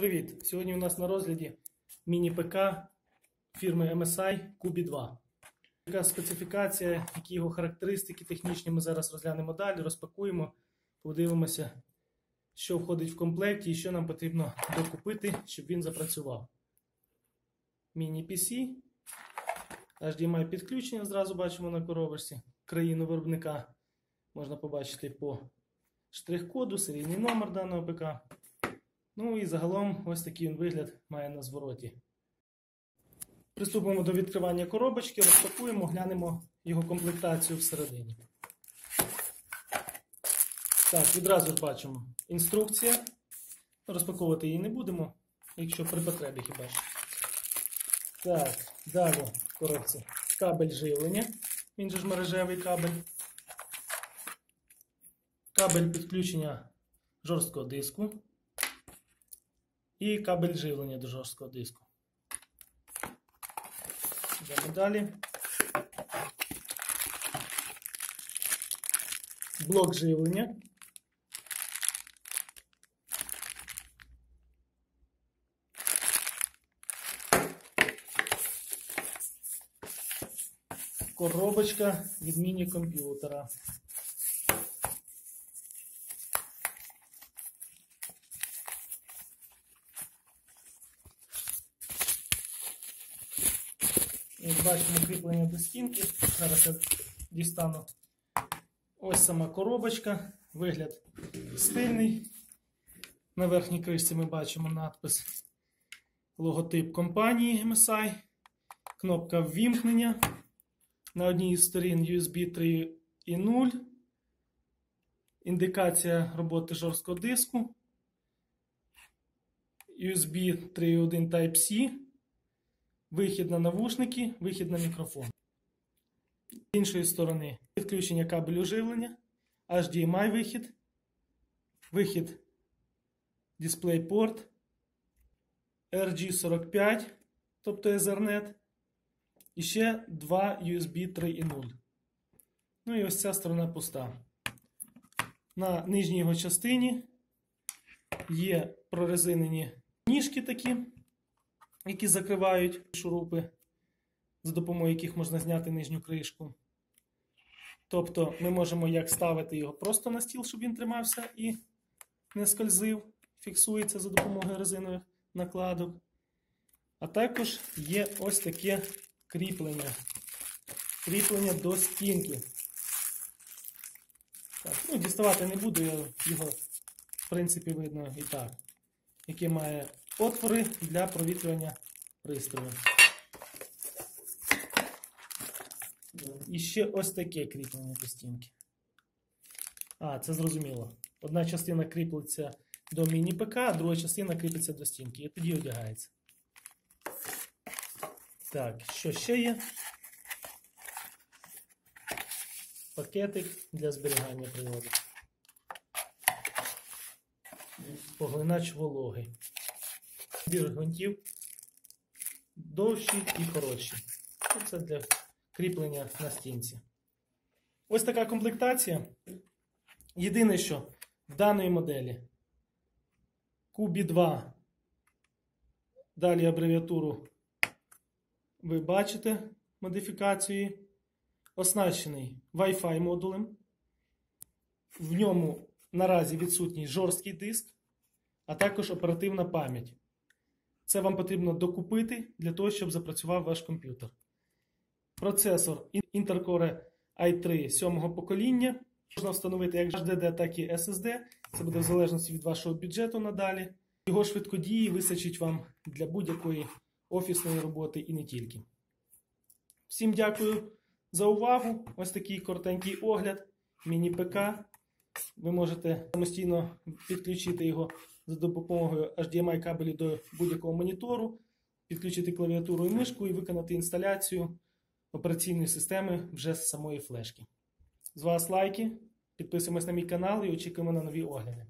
Привіт! Сьогодні у нас на розгляді міні-ПК фірми MSI Kubi 2. Яка специфікація, які його характеристики технічні ми зараз розглянемо далі, розпакуємо, подивимося, що входить в комплекті і що нам потрібно докупити, щоб він запрацював. Міні-PC, HDMI підключення зразу бачимо на коробочці. Країну виробника можна побачити по штрих-коду, серійний номер даного ПК. Ну і загалом ось такий він вигляд має на звороті. Приступимо до відкривання коробочки, розпакуємо, глянемо його комплектацію всередині. Так, відразу ж бачимо інструкція. Розпаковувати її не будемо, якщо при потребі хіба що. Так, далі в коробці кабель живлення. Він же ж мережевий кабель. Кабель підключення жорсткого диску і кабель живлення до жорсткого диску. Йдемо далі. Блок живлення. Коробочка від міні-комп'ютера. Як бачимо кріплення до стінки. Зараз я дістану ось сама коробочка. Вигляд стильний. На верхній кришці ми бачимо надпис логотип компанії MSI, кнопка ввімкнення. На одній із сторін USB 3.0, індикація роботи жорсткого диску, USB 3.1 Type-C. Вихід на навушники, вихід на мікрофон. З іншої сторони підключення кабелю живлення, HDMI вихід, вихід DisplayPort, RG45, тобто Ethernet, і ще два USB 3.0. Ну і ось ця сторона пуста. На нижній його частині є прорезинені ніжки такі які закривають шурупи, за допомогою яких можна зняти нижню кришку. Тобто ми можемо як ставити його просто на стіл, щоб він тримався і не скользив, фіксується за допомогою резинових накладок. А також є ось таке кріплення. Кріплення до стінки. Так, ну, Діставати не буду, його, в принципі, видно і так, яке має отвори для провітрювання пристрою. І ще ось таке кріплення до стінки. А, це зрозуміло. Одна частина кріплеться до міні-ПК, а друга частина кріпиться до стінки. І тоді одягається. Так, що ще є? Пакетик для зберігання приладу. Поглинач вологи. Бір гвинтів довші і коротші. Це для кріплення на стінці. Ось така комплектація. Єдине, що в даної моделі Кубі 2. Далі абревіатуру ви бачите модифікації. Оснащений Wi-Fi модулем. В ньому наразі відсутній жорсткий диск, а також оперативна пам'ять. Це вам потрібно докупити для того, щоб запрацював ваш комп'ютер. Процесор Intel Core i3 7 покоління. Можна встановити як HDD, так і SSD. Це буде в залежності від вашого бюджету надалі. Його швидкодії вистачить вам для будь-якої офісної роботи і не тільки. Всім дякую за увагу. Ось такий коротенький огляд. Міні-ПК. Ви можете самостійно підключити його за допомогою HDMI кабелі до будь-якого монітору, підключити клавіатуру і мишку і виконати інсталяцію операційної системи вже з самої флешки. З вас лайки, підписуємось на мій канал і очікуємо на нові огляди.